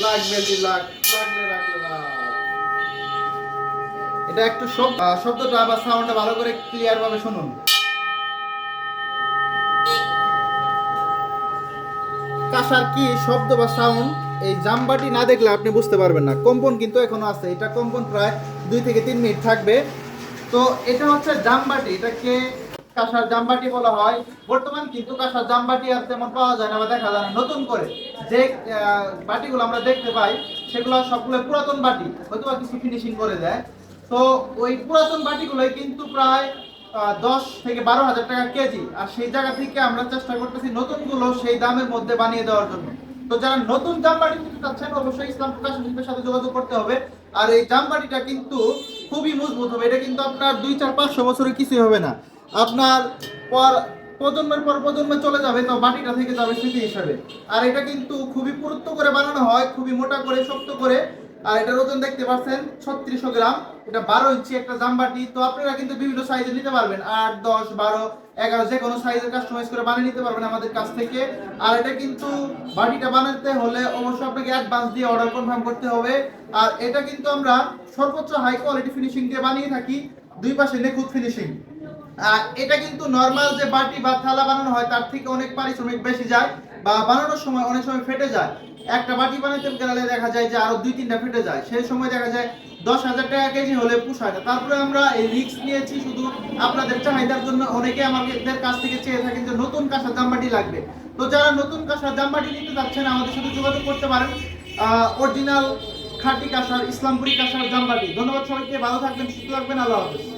লাগলে রাখলে এটা একটু শব- শব্দটা বা সাউন্ডটা ভালো করে ক্লিয়ার ভাবে শুনুন। কাঁসার কি শব্দ বা সাউন্ড এই জামবাটি না দেখলে আপনি বুঝতে পারবেন না। কম্পন কিন্তু এখনও আছে। এটা কম্পন প্রায় দুই থেকে তিন মিনিট থাকবে। তো এটা হচ্ছে জামবাটি। এটাকে কাঁসার জামবাটি বলা হয়। বর্তমান কিন্তু কাঁসার জামবাটি আর তেমন পাওয়া যায় না বা দেখা যায় না। নতুন করে যে বাটিগুলো আমরা দেখতে পাই, সেগুলো সবগুলো পুরাতন বাটি হয়তো কিছু ফিনিশিং করে দেয়। তো ওই পুরাতন বাটিগুলোই কিন্তু প্রায় দশ থেকে বারো হাজার টাকা কেজি। আর সেই জায়গা থেকে আমরা চেষ্টা করতেছি নতুনগুলো সেই দামের মধ্যে বানিয়ে দেওয়ার জন্য। তো যারা নতুন জামবাটি কিনতে চাচ্ছেন, অবশ্যই ইসলাম প্রকাশন শিল্পের সাথে যোগাযোগ করতে হবে। আর এই জামবাটিটা কিন্তু খুবই মজবুত হবে। এটা কিন্তু আপনার দুই চার পাঁচশো বছরের কিছুই হবে না। আপনার পর প্রজন্মের পর প্রজন্মে চলে যাবে, তো বাটিটা থেকে যাবে স্মৃতি হিসাবে। আর এটা কিন্তু খুবই পুরুত্ব করে বানানো হয়, খুবই মোটা করে, শক্ত করে। আর এটার ওজন দেখতে পাচ্ছেন, ছত্রিশশো গ্রাম। এটা বারো ইঞ্চি একটা জামবাটি, তো আপনারা কিন্তু বিভিন্ন সাইজে নিতে পারবেন। আট, দশ, বারো, এগারো, যে কোনো সাইজের কাস্টমাইজ করে বানিয়ে নিতে পারবেন আমাদের কাছ থেকে। আর এটা কিন্তু বাটিটা বানাতে হলে অবশ্যই আপনাকে অ্যাডভান্স দিয়ে অর্ডার কনফার্ম করতে হবে। আর এটা কিন্তু আমরা সর্বোচ্চ হাই কোয়ালিটি ফিনিশিং দিয়ে বানিয়ে থাকি। দুই পাশে নিখুঁত ফিনিশিং এটা কিন্তু নর্মাল যে বাটি বা থালা বানানো হয়, তার থেকে অনেক পারিশ্রমিক বেশি যায় বা বানানোর সময় অনেক সময় ফেটে যায়। একটা বাটি বানাতে গেলে দেখা যায় যে আরও দুই তিনটা ফেটে যায়। সেই সময় দেখা যায় দশ হাজার টাকা কেজি হলে পুষায় না। তারপরে আমরা এই রিস্ক নিয়েছি শুধু আপনাদের চাহিদার জন্য। অনেকে আমাদের কাছ থেকে চেয়ে থাকেন যে নতুন কাঁসার জামবাটি লাগবে। তো যারা নতুন কাঁসার জামবাটি নিতে চাচ্ছেন আমাদের সাথে যোগাযোগ করতে পারেন। অরিজিনাল খাঁটি কাঁসার, ইসলামপুরি কাঁসার জামবাটি। ধন্যবাদ সবাইকে, ভালো থাকবেন, সুস্থ থাকবেন, আল্লাহ হাফেজ।